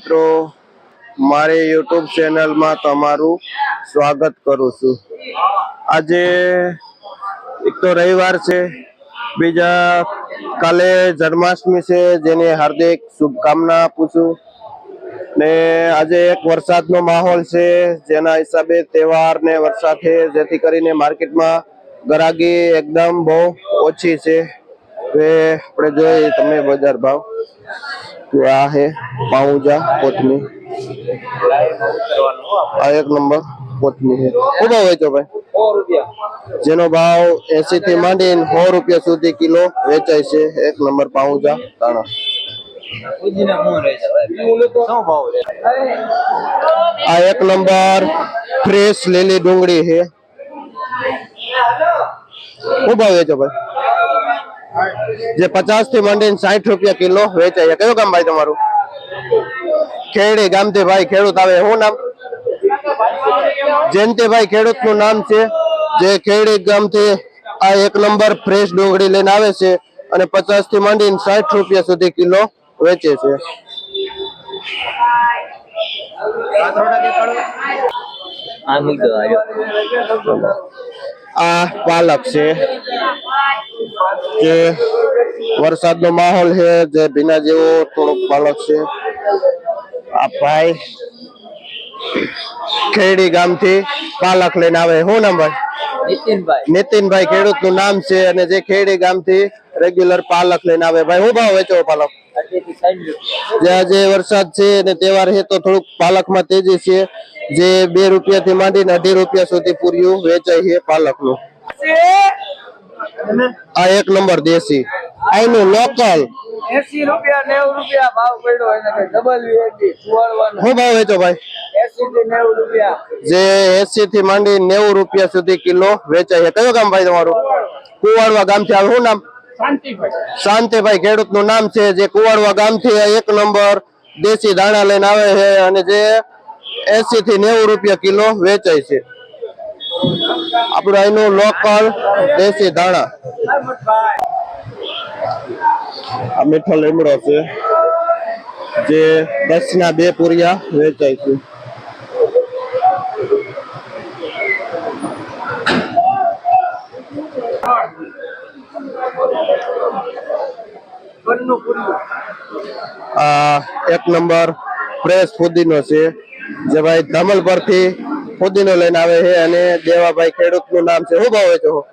મિત્રો, મારી યુટ્યુબ ચેનલમાં તમારું સ્વાગત કરું છું. આજે એક તો રવિવાર છે, બીજા કાલે જન્માષ્ટમી છે, જેની હાર્દિક શુભકામના આપું છું. ને આજે એક વરસાદનો માહોલ છે, જેના હિસાબે તહેવાર ને વરસાદ છે, જેથી કરીને માર્કેટમાં ગરાગી એકદમ બહુ ઓછી છે. આપણે જોઈએ તમે બજાર ભાવ. આ હે પાઉજા કોથમી આ એક નંબર કોથમી છે શું ભાવ વેચો ભાઈ જેનો ભાવ એસી થી માંડીને સો રૂપિયા સુધી કિલો વેચાય છે એક નંબર પાઉજા દાણા આ એક નંબર ફ્રેશ લીલી ડુંગળી છે શું ભાવ વેચો ભાઈ જે પચાસથી માંડીને સાઠ રૂપિયા કિલો વેચાય. છે કયું ગામ ભાઈ તમારું? ખેડી ગામથી ભાઈ ખેડૂત આવે. શું નામ? જયંતિભાઈ ખેડૂતનું નામ છે જે ખેડી ગામથી આ એક નંબર ફ્રેશ ડુંગળી લઈને આવે છે અને પચાસથી માંડીને સાઠ રૂપિયા સુધી કિલો વેચે છે. આ પાલક છે. જે વરસાદનો માહોલ છે જે ભીના જેવો થોડોક પાલક છે. આ ભાઈ ખેડી ગામથી પાલક લઈને આવે. શું નામ ભાઈ? નીતિનભાઈ. નીતિનભાઈ ખેડૂતનું નામ છે અને જે ખેડી ગામથી રેગ્યુલર પાલક લઈને આવે. ભાઈ શું ભાવ વેચો પાલક? જે આજે વરસાદ છે અને તહેવાર છે તો થોડુંક પાલકમાં તેજી છે. જે બે રૂપિયા થી માંડીને અઢી રૂપિયા સુધી પૂર્યું વેચાય છે પાલકનું આ એક નંબર દેશી. આનું લોકલ. એસી રૂપિયા નેવું રૂપિયા ભાવ પડ્યો એને કઈ ડબલ વીએટી શું ભાવ વેચો ભાઈ? એસી થી નેવું રૂપિયા. જે એસી થી માંડી નેવું રૂપિયા સુધી કિલો વેચાય છે. કયો ગામ ભાઈ તમારું? કુવાડવા ગામથી આવે. શું નામ? શાંતિભાઈ. ખેડૂતનું નામ છે. જે કુવાડવા ગામથી એક નંબર દેશી દાણા લઈને આવે છે અને જે એસી થી નેવું રૂપિયા કિલો વેચાય છે. આપણું અહીંનું લોકલ દેશી ધાણા. આ મીઠો લીમડો છે, જે દસ ના બે પૂરિયા વેચાય છે. એક નંબર ફ્રેશ ફુદીનો છે, જે ભાઈ ધમલ પરથી ફુદીનો લઈને આવે છે અને દેવાભાઈ ખેડૂતનું નામ છે. શું ભાવ વેચો?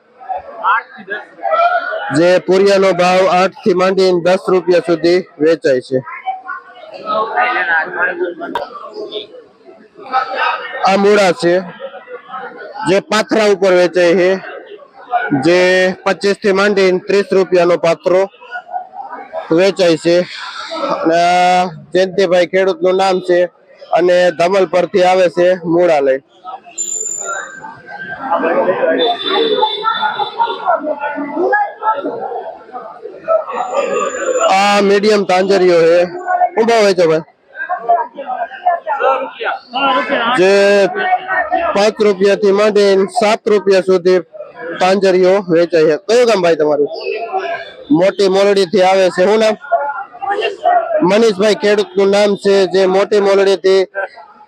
જે પુરિયાનો ભાવ આઠથી માંડીને દસ રૂપિયા સુધી વેચાય છે. આ મૂળા છે. જે પાથરા ઉપર વેચાય છે. જે પચીસથી માંડીને ત્રીસ રૂપિયાનો પાથરો વેચાય છે. અને જયંતિભાઈ ખેડૂતનું નામ છે. અને ધમલ પરથી આવે છે મૂળા લઈ આ મીડિયમ તાંજરીઓ છે. શું ભાવ વેચો ભાઈ. જે પાંચ રૂપિયા થી માંડી સાત રૂપિયા સુધી તાંજરીઓ વેચાય છે. કયું કામ ભાઈ તમારું? મોટી મોરડી થી આવે છે. શું નામ? મનીષભાઈ ખેડૂતનું નામ છે જે મોટી મોલડી થી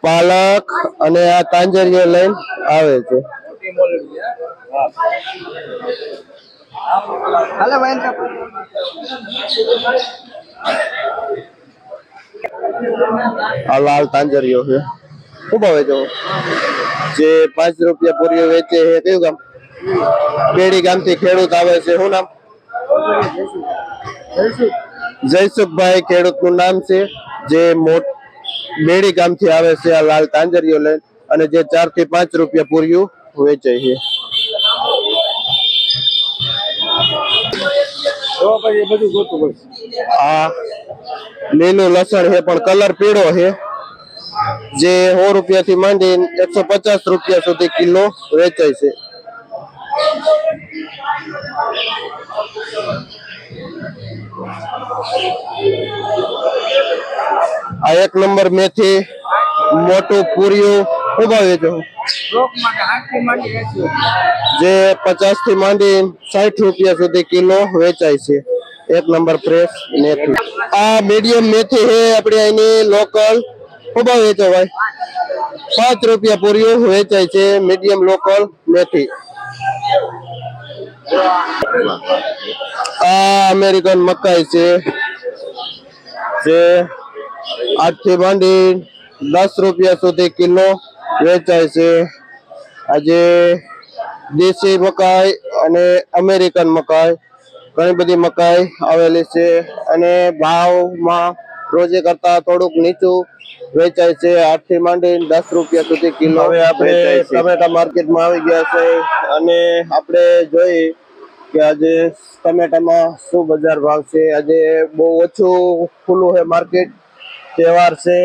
પાલક અને આ તાંજરીઓ લઈને આવે છે. આ લાલ તાંજરીઓ છે. શું ભાવે છે? જે પાંચ રૂપિયા પૂરીઓ વેચે છે કયું ગામ? બેડી ગામથી ખેડૂત આવે છે શું નામ? જયસુખભાઈ ખેડૂતનું નામ છે જે મોટ બેડી ગામથી આવે છે આ લાલ તાંજરીઓ લઈને અને જે ચારથી પાંચ રૂપિયા પૂર્યું વેચાય છે. આ લીલું લસણ છે પણ કલર પીળો છે જે સો રૂપિયા થી માંડીને એકસો પચાસ રૂપિયા સુધી કિલો વેચાય છે. આ એક નંબર મેથી મોટું પૂરિયું આઠથી માંડી એસી જે પચાસથી માંડી સાઠ રૂપિયા સુધી કિલો વેચાય છે. એક નંબર ફ્રેશ મેથી. આ મીડિયમ મેથી છે, આપણે અહીંની લોકલ ખૂબ વેચો ભાઈ. પાંચ રૂપિયા પૂરીઓ વેચાય છે મીડિયમ લોકલ મેથી. આ અમેરિકન મકાઈ છે જે આઠથી માંડી દસ રૂપિયા સુધી કિલો વેચાય છે. આજે દેશી મકાઈ અને અમેરિકન મકાઈ ઘણી બધી મકાઈ આવેલી છે અને ભાવમાં રોજે કરતા થોડુંક નીચું વેચાય છે. આઠથી માંડી દસ રૂપિયા સુધી કિલો હવે આપણે ટમેટા માર્કેટમાં આવી ગયા છે અને આપણે જોઈ કે આજે ટમેટામાં શું બજાર ભાવ છે? આજે બહુ ઓછું ખુલ્લું છે માર્કેટ, તહેવાર છે,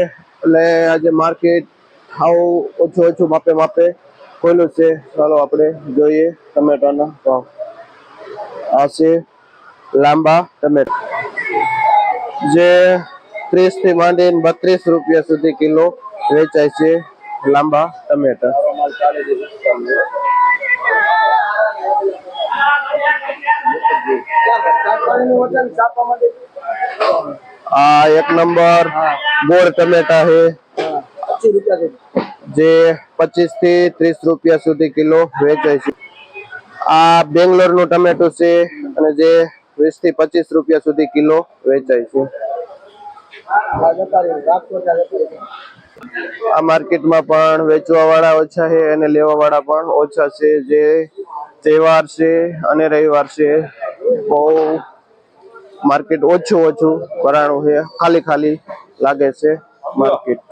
એટલે આજે માર્કેટ હાવ ઓછું ઓછું માપે માપે ખોલ્યું છે. ચાલો આપણે જોઈએ ટમેટાના ભાવ. આ છે લાંબા ટમેટા. જે ત્રીસથી માંડીને બત્રીસ રૂપિયા સુધી કિલો વેચાય છે લાંબા ટમેટા. આ એક નંબર ગોળ ટમેટા છે. જે પચીસથી ત્રીસ રૂપિયા સુધી કિલો વેચાય છે. આ બેંગ્લોરનું ટમેટું છે અને જે વીસથી પચીસ રૂપિયા સુધી કિલો વેચાય છે. આ માર્કેટમાં પણ વેચવા વાળા ઓછા છે અને લેવા વાળા પણ ઓછા છે. જે તહેવાર છે અને રવિવાર છે. બહુ માર્કેટ ઓછું ઓછું ભરાણું છે. ખાલી ખાલી લાગે છે માર્કેટ.